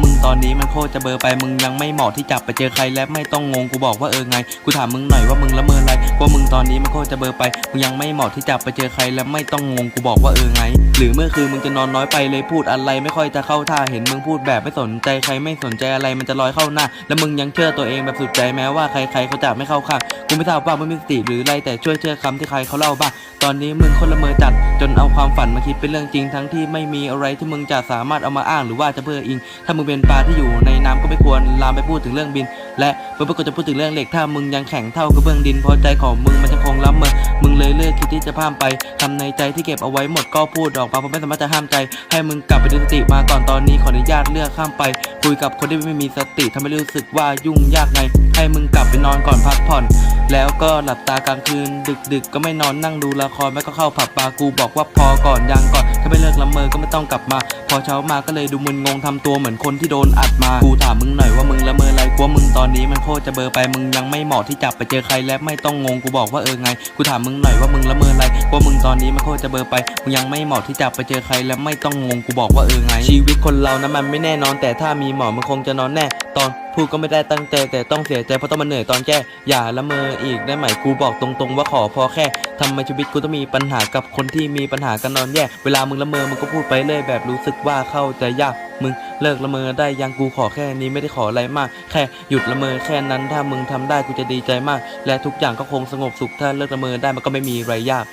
มึงละเมออะไรกลัวมึงตอนนี้มันโคตรจะเบอร์ไปมึงยังไม่เหมาะที่จะไปเจอใครและไม่ต้องงงกูบอกว่าเออไงกูถามมึงหน่อยว่ามึงละเมออะไรกลัวมึงตอนนี้มันโคตรจะเบอร์ไปมึงยังไม่เหมาะที่จะไปเจอใครและไม่ต้องงงกูบอกว่าเออไง หรือเมื่อคืนมึงจะนอนน้อยไปเลยพูดอะไรไม่ค่อยจะเข้าท่าเห็นมึงพูดแบบไม่สนใจใครไม่สนใจอะไรมันจะลอยเข้าหน้า แล้วมึงยังเชื่อตัวเองแบบสุดใจแม้ว่าใครๆเขาจะไม่เข้าข้างกูไม่ทราบว่ามึงมีสติหรืออะไรแต่ช่วยเชื่อคำที่ใครเขาเล่าบ้างตอนนี้มึงคนละเมอจัดจนเอาความฝันมาคิดเป็นเรื่องจริงทั้งที่ไม่มีอะไรที่มึงจะสามารถเอามาอ้างหรือว่าจะเพื่ออิงถ้ามึงเป็นปลาที่อยู่ในน้ำก็ไม่ควรลามไปพูดถึงเรื่องบิน และเมื่อก็จะพูดถึงเรื่องเหล็กถ้ามึงยังแข็งเท่ากระเบื้องดินพอใจของมึงมันจะคงล้ำมึงมึงเลยเลือกคิดที่จะพามไปคำในใจที่เก็บเอาไว้หมดก็พูดออกมาเพราะไม่สามารถจะห้ามใจ ให้มึงกลับไปดูสติมาก่อนตอนนี้ขออนุญาตเลือกข้ามไป คุยกับคนที่ไม่มีสติทำให้รู้สึกว่ายุ่งยากไง ให้มึงกลับไปนอนก่อนพักผ่อน แล้วก็หลับตากลางคืน ดึกๆก็ไม่นอนนั่งดูละครไม่ก็เข้าผับบาร์กูบอกว่าพอก่อนยังก่อน ถ้าไม่เลิกละเมอก็ไม่ต้องกลับมา พอเช้ามาก็เลยดูมึนงงทำตัวเหมือนคนที่โดนอัดมา กูถามมึงหน่อยว่ามึงละเมออะไรกลัวมึงตอนนี้มันโคตรจะเบอร์ไปมึงยังไม่เหมาะที่จะไปเจอใครและไม่ต้องงงกูบอกว่าเออไง กูถามมึงหน่อยว่ามึงละเมออะไรกลัวมึงตอนนี้มันโคตรจะเบอร์ไปมึงยังไม่เหมาะที่จะไปเจอใครและไม่ต้องงงกูบอกว่าเออไง ชีวิตคนเรานะมันไม่แน่นอนแต่ถ้ามีหมอมันคงจะนอนแน่ ตอนพูดก็ไม่ได้ตั้งใจแต่ต้องเสียใจเพราะต้องมาเหนื่อยตอนแก้อย่าละเมออีกได้ไหมกูบอกตรงๆ ว่าขอพอแค่ทำไมชีวิตกูต้องมีปัญหากับคนที่มีปัญหากันนอนแย่เวลามึงละเมอมึงก็พูดไปเลยแบบรู้สึกว่าเข้าใจยากมึงเลิกละเมอได้ยังกูขอแค่นี้ไม่ได้ขออะไรมาก แค่หยุดละเมอแค่นั้นถ้ามึงทำได้กูจะดีใจมาก และทุกอย่างก็คงสงบสุขถ้าเลิกละเมอได้มันก็ไม่มีอะไรยาก